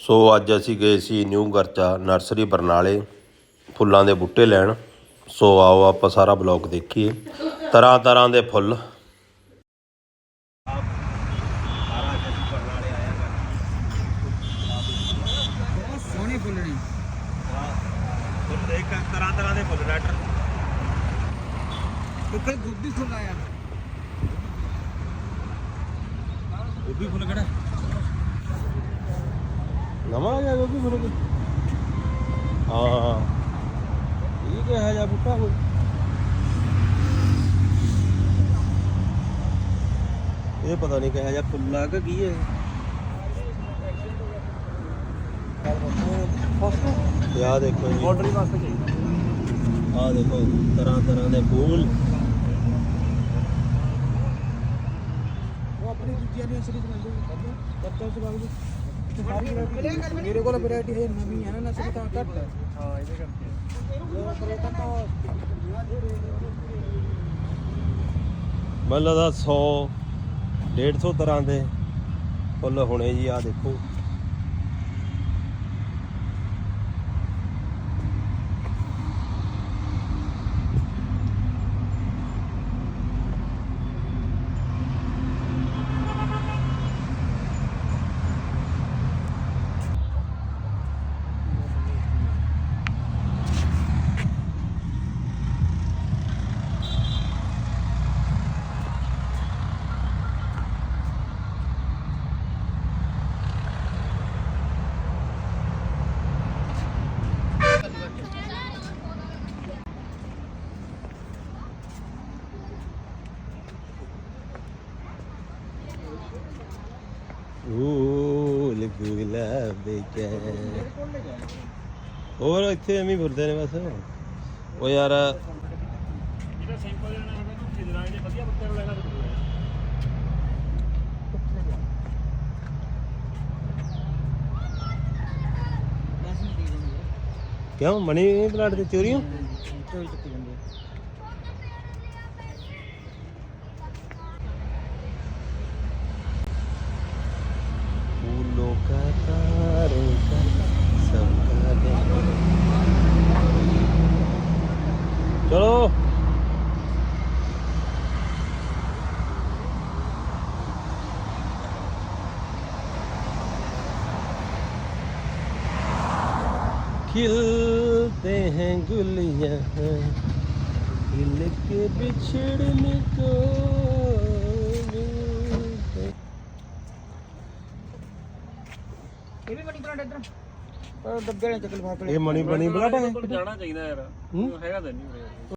ਸੋ ਅੱਜ ਅਸੀਂ ਗਏ ਸੀ ਨਿਊ ਗਰਚਾ ਨਰਸਰੀ ਬਰਨਾਲੇ ਫੁੱਲਾਂ ਦੇ ਬੂਟੇ ਲੈਣ। ਸੋ ਆਓ ਆਪਾਂ ਸਾਰਾ ਬਲੌਗ ਦੇਖੀਏ। ਤਰ੍ਹਾਂ ਤਰ੍ਹਾਂ ਦੇ ਫੁੱਲ। ਬਹੁਤ ਸੋਹਣੀ ਫੁੱਲਣੀ ਦੇਖ ਤਰ੍ਹਾਂ ਤਰ੍ਹਾਂ ਦੇ ਫੁੱਲ ਲੈਟਰ ਗੁੱਡੀ ਫੁੱਲ ਆਇਆ ਗੋਭੀ ਫੁੱਲ ਕਿਹੜਾ? ਨਵਾਂ ਆ ਗਿਆ ਫੁੱਲ ਕੋਈ ਹਾਂ। ਇਹ ਕਿਹਾ ਜਾ ਬੂਟਾ ਕੋਈ ਇਹ ਪਤਾ ਨਹੀਂ ਕਿਹਾ ਜਾ ਫੁੱਲਾ ਕਿ ਕੀ ਹੈ। ਤੇ ਦੇਖੋ ਜੀ। ਆਰਡਰ ਹੀ ਵਾਸਤੇ ਚਾਹੀਦਾ। ਆਹ ਦੇਖੋ ਤਰ੍ਹਾਂ ਤਰ੍ਹਾਂ ਦੇ ਫੁੱਲ। ਉਹ ਆਪਣੀ ਦੂਜੀ ਵਾਲੀ ਨਰਸਰੀ ਚ ਮਿਲਦੇ ਚ ਬਾਗ ਸਾਰੀ ਵੈਰਾਈਟੀ ਮੇਰੇ ਕੋਲ ਵੈਰਾਈਟੀ ਹੈ ਨਵੀਂ ਹੈ ਨਾ ਨਰਸਰੀ ਤਾਂ ਘੱਟ ਹੈ ਹਾਂ, ਇਹਦੇ ਕਰਕੇ। ਮੈਨੂੰ ਲੱਗਦਾ 100 150 ਤਰ੍ਹਾਂ ਦੇ ਫੁੱਲ ਹੋਣੇ ਜੀ, ਆਹ ਦੇਖੋ। ਊਲ ਗੁਲਾਬ ਕੇ। ਹੋਰ ਇੱਥੇ ਐਵੇਂ ਹੀ ਫਿਰਦੇ ਨੇ ਬਸ। ਉਹ ਯਾਰ। ਸਿੰਪਲ ਲੈਣਾ ਹੈਗਾ ਖਿਦਰਾ ਇਹਦੇ ਵਧੀਆ ਲੈਣਾ ਕਿਉਂ ਮਣੀ ਪਲਾਟ ਤੇ ਚੋਰੀਆਂ? ਚੋਈ ਚੱਕੀ ਜਾਂਦੀ ਹੈ। चलो। खिलते हैं गुलियाँ खिल के बिछड़ने को। ਇਧਰ ਡੱਬੇ ਇਹ ਮਣੀ ਬਣੀ ਬਲਾਟ ਹੈ ਜਾਣਾ ਚਾਹੀਦਾ ਯਾਰ? ਹੈਗਾ ਤਾਂ ਨਹੀਂ।